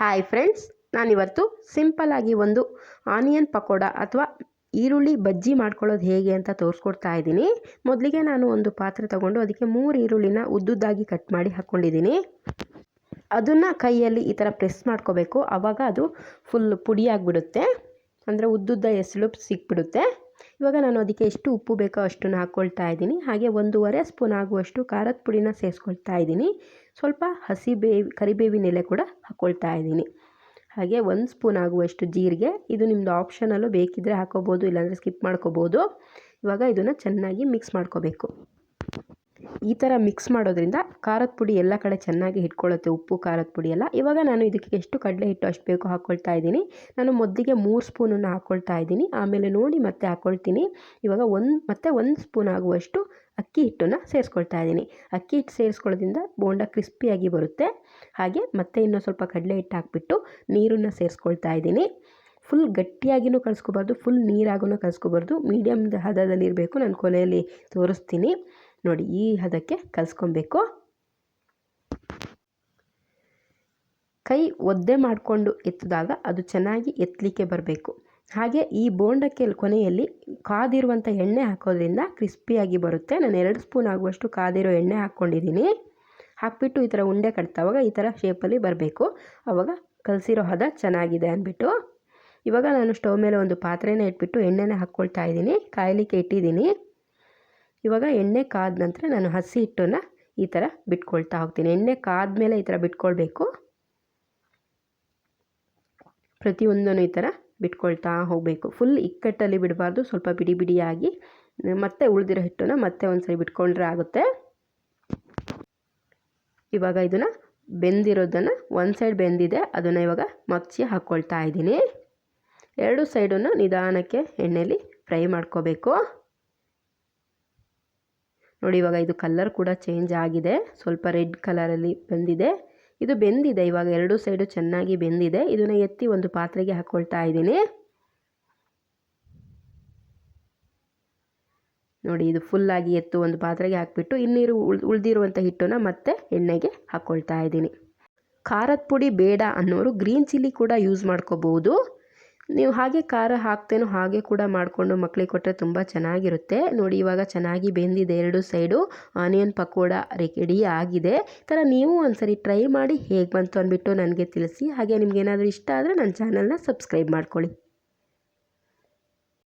Hi friends ನಾನಿವತ್ತು ಸಿಂಪಲ್ಲಾಗಿ ಒಂದು ಆನಿಯನ್ ಪಕೋಡ ಅಥವಾ ಈರುಳ್ಳಿ ಬಜ್ಜಿ ಮಾಡ್ಕೊಳ್ಳೋದು ಹೇಗೆ ಅಂತ ತೋರಿಸ್ಕೊಡ್ತಾ ಇದ್ದೀನಿ. ಮೊದಲಿಗೆ ನಾನು ಒಂದು ಪಾತ್ರೆ ತಗೊಂಡು ಅದಕ್ಕೆ ಮೂರು ಈರುಳ್ಳಿನ ಉದ್ದುದ್ದಾಗಿ ಕಟ್ ಮಾಡಿ ಹಾಕ್ಕೊಂಡಿದ್ದೀನಿ. ಅದನ್ನು ಕೈಯಲ್ಲಿ ಈ ಥರ ಪ್ರೆಸ್ ಮಾಡ್ಕೋಬೇಕು. ಆವಾಗ ಅದು ಫುಲ್ ಪುಡಿಯಾಗಿಬಿಡುತ್ತೆ ಅಂದರೆ ಉದ್ದುದ್ದ ಎಸಳು ಸಿಕ್ಬಿಡುತ್ತೆ. ಇವಾಗ ನಾನು ಅದಕ್ಕೆ ಎಷ್ಟು ಉಪ್ಪು ಬೇಕೋ ಅಷ್ಟನ್ನು ಹಾಕ್ಕೊಳ್ತಾ ಇದ್ದೀನಿ. ಹಾಗೆ ಒಂದೂವರೆ ಸ್ಪೂನ್ ಆಗುವಷ್ಟು ಖಾರದ ಪುಡಿನ ಸೇರಿಸ್ಕೊಳ್ತಾ ಇದ್ದೀನಿ. ಸ್ವಲ್ಪ ಹಸಿ ಬೇವು ಕರಿಬೇವಿನ ಎಲೆ ಕೂಡ ಹಾಕ್ಕೊಳ್ತಾ ಇದ್ದೀನಿ. ಹಾಗೆ ಒಂದು ಸ್ಪೂನ್ ಆಗುವಷ್ಟು ಜೀರಿಗೆ. ಇದು ನಿಮ್ಮದು ಆಪ್ಷನಲ್ಲೂ ಬೇಕಿದ್ದರೆ ಹಾಕೋಬೋದು ಇಲ್ಲಾಂದರೆ ಸ್ಕಿಪ್ ಮಾಡ್ಕೋಬೋದು. ಇವಾಗ ಇದನ್ನು ಚೆನ್ನಾಗಿ ಮಿಕ್ಸ್ ಮಾಡ್ಕೋಬೇಕು. ಈ ಥರ ಮಿಕ್ಸ್ ಮಾಡೋದ್ರಿಂದ ಖಾರದ ಪುಡಿ ಎಲ್ಲ ಕಡೆ ಚೆನ್ನಾಗಿ ಹಿಡ್ಕೊಳ್ಳುತ್ತೆ ಉಪ್ಪು, ಖಾರದ ಪುಡಿ ಎಲ್ಲ. ಇವಾಗ ನಾನು ಇದಕ್ಕೆ ಎಷ್ಟು ಕಡಲೆ ಹಿಟ್ಟು ಅಷ್ಟು ಬೇಕು ಹಾಕ್ಕೊಳ್ತಾ ಇದ್ದೀನಿ. ನಾನು ಮೊದಲಿಗೆ ಮೂರು ಸ್ಪೂನನ್ನು ಹಾಕ್ಕೊಳ್ತಾ ಇದ್ದೀನಿ. ಆಮೇಲೆ ನೋಡಿ ಮತ್ತೆ ಹಾಕ್ಕೊಳ್ತೀನಿ ಇವಾಗ ಒಂದು, ಮತ್ತೆ ಒಂದು ಸ್ಪೂನ್ ಆಗುವಷ್ಟು ಅಕ್ಕಿ ಹಿಟ್ಟನ್ನು ಸೇರಿಸ್ಕೊಳ್ತಾ ಇದ್ದೀನಿ. ಅಕ್ಕಿ ಹಿಟ್ಟು ಸೇರಿಸ್ಕೊಳ್ಳೋದ್ರಿಂದ ಬೋಂಡ ಕ್ರಿಸ್ಪಿಯಾಗಿ ಬರುತ್ತೆ. ಹಾಗೆ ಮತ್ತೆ ಇನ್ನೂ ಸ್ವಲ್ಪ ಕಡಲೆ ಹಿಟ್ಟು ಹಾಕ್ಬಿಟ್ಟು ನೀರನ್ನು ಸೇರಿಸ್ಕೊಳ್ತಾ ಇದ್ದೀನಿ. ಫುಲ್ ಗಟ್ಟಿಯಾಗಿಯೂ ಕಲಿಸ್ಕೋಬಾರ್ದು ಫುಲ್ ನೀರಾಗೂ ಕಲಿಸ್ಕೋಬಾರ್ದು. ಮೀಡಿಯಮ್ ಹದದಲ್ಲಿ ಇರಬೇಕು ನಾನು ಕೊನೆಯಲ್ಲಿ ತೋರಿಸ್ತೀನಿ. ನೋಡಿ ಈ ಹದಕ್ಕೆ ಕಲಿಸ್ಕೊಬೇಕು. ಕೈ ಒದ್ದೆ ಮಾಡಿಕೊಂಡು ಎತ್ತಿದಾಗ ಅದು ಚೆನ್ನಾಗಿ ಎತ್ತಲಿಕ್ಕೆ ಬರಬೇಕು. ಹಾಗೆ ಈ ಬೋಂಡಕ್ಕೆ ಕೊನೆಯಲ್ಲಿ ಕಾದಿರುವಂಥ ಎಣ್ಣೆ ಹಾಕೋದ್ರಿಂದ ಕ್ರಿಸ್ಪಿಯಾಗಿ ಬರುತ್ತೆ. ನಾನು ಎರಡು ಸ್ಪೂನ್ ಆಗುವಷ್ಟು ಕಾದಿರೋ ಎಣ್ಣೆ ಹಾಕ್ಕೊಂಡಿದ್ದೀನಿ. ಹಾಕ್ಬಿಟ್ಟು ಈ ಥರ ಉಂಡೆ ಕಟ್ತಾವಾಗ ಈ ಥರ ಶೇಪಲ್ಲಿ ಬರಬೇಕು. ಆವಾಗ ಕಲಸಿರೋ ಹದ ಚೆನ್ನಾಗಿದೆ ಅಂದ್ಬಿಟ್ಟು. ಇವಾಗ ನಾನು ಸ್ಟವ್ ಮೇಲೆ ಒಂದು ಪಾತ್ರೆನ ಇಟ್ಬಿಟ್ಟು ಎಣ್ಣೆನ ಹಾಕ್ಕೊಳ್ತಾ ಇದ್ದೀನಿ. ಕಾಯಲಿಕ್ಕೆ ಇಟ್ಟಿದ್ದೀನಿ. ಇವಾಗ ಎಣ್ಣೆ ಕಾದ ನಂತರ ನಾನು ಹಸಿ ಹಿಟ್ಟನ್ನು ಈ ಥರ ಬಿಟ್ಕೊಳ್ತಾ ಹೋಗ್ತೀನಿ. ಎಣ್ಣೆ ಕಾದ ಮೇಲೆ ಈ ಥರ ಬಿಟ್ಕೊಳ್ಬೇಕು. ಪ್ರತಿಯೊಂದನ್ನು ಈ ಥರ ಬಿಟ್ಕೊಳ್ತಾ ಹೋಗಬೇಕು. ಫುಲ್ ಇಕ್ಕಟ್ಟಲ್ಲಿ ಬಿಡಬಾರ್ದು. ಸ್ವಲ್ಪ ಬಿಡಿ ಬಿಡಿಯಾಗಿ. ಮತ್ತೆ ಉಳಿದಿರೋ ಹಿಟ್ಟನ್ನು ಮತ್ತೆ ಒಂದು ಸರಿ ಬಿಟ್ಕೊಂಡ್ರೆ ಆಗುತ್ತೆ. ಇವಾಗ ಇದನ್ನು ಬೆಂದಿರೋದನ್ನು ಒಂದು ಸೈಡ್ ಬೆಂದಿದೆ. ಅದನ್ನು ಇವಾಗ ಮಗ್ಚಿ ಹಾಕ್ಕೊಳ್ತಾ ಇದ್ದೀನಿ. ಎರಡು ಸೈಡನ್ನು ನಿಧಾನಕ್ಕೆ ಎಣ್ಣೆಯಲ್ಲಿ ಫ್ರೈ ಮಾಡ್ಕೋಬೇಕು. ನೋಡಿ, ಇವಾಗ ಇದು ಕಲರ್ ಕೂಡ ಚೇಂಜ್ ಆಗಿದೆ. ಸ್ವಲ್ಪ ರೆಡ್ ಕಲರಲ್ಲಿ ಬಂದಿದೆ. ಇದು ಬೆಂದಿದೆ. ಇವಾಗ ಎರಡು ಸೈಡು ಚೆನ್ನಾಗಿ ಬೆಂದಿದೆ. ಇದನ್ನು ಎತ್ತಿ ಒಂದು ಪಾತ್ರೆಗೆ ಹಾಕ್ಕೊಳ್ತಾ ಇದ್ದೀನಿ. ನೋಡಿ, ಇದು ಫುಲ್ಲಾಗಿ ಎತ್ತು ಒಂದು ಪಾತ್ರೆಗೆ ಹಾಕ್ಬಿಟ್ಟು ಇನ್ನೀರು ಉಳ್, ಉಳಿದಿರುವಂಥ ಹಿಟ್ಟನ್ನು ಮತ್ತೆ ಎಣ್ಣೆಗೆ ಹಾಕ್ಕೊಳ್ತಾ ಇದ್ದೀನಿ. ಖಾರದ ಪುಡಿ ಬೇಡ ಅನ್ನೋರು ಗ್ರೀನ್ ಚಿಲ್ಲಿ ಕೂಡ ಯೂಸ್ ಮಾಡ್ಕೋಬೋದು. ನೀವು ಹಾಗೆ ಖಾರ ಹಾಕ್ತೇನೋ ಹಾಗೆ ಕೂಡ ಮಾಡಿಕೊಂಡು ಮಕ್ಕಳಿಗೆ ಕೊಟ್ಟರೆ ತುಂಬ ಚೆನ್ನಾಗಿರುತ್ತೆ. ನೋಡಿ, ಇವಾಗ ಚೆನ್ನಾಗಿ ಬೆಂದಿದೆ ಎರಡು ಸೈಡು. ಆನಿಯನ್ ಪಕೋಡ ರೆಡಿ ಆಗಿದೆ. ಥರ ನೀವು ಒಂದ್ಸರಿ ಟ್ರೈ ಮಾಡಿ ಹೇಗೆ ಬಂತು ಅಂದ್ಬಿಟ್ಟು ನನಗೆ ತಿಳಿಸಿ. ಹಾಗೆ ನಿಮ್ಗೆ ಏನಾದರೂ ಇಷ್ಟ ಆದರೆ ನನ್ನ ಚಾನಲ್ನ ಸಬ್ಸ್ಕ್ರೈಬ್ ಮಾಡ್ಕೊಳ್ಳಿ.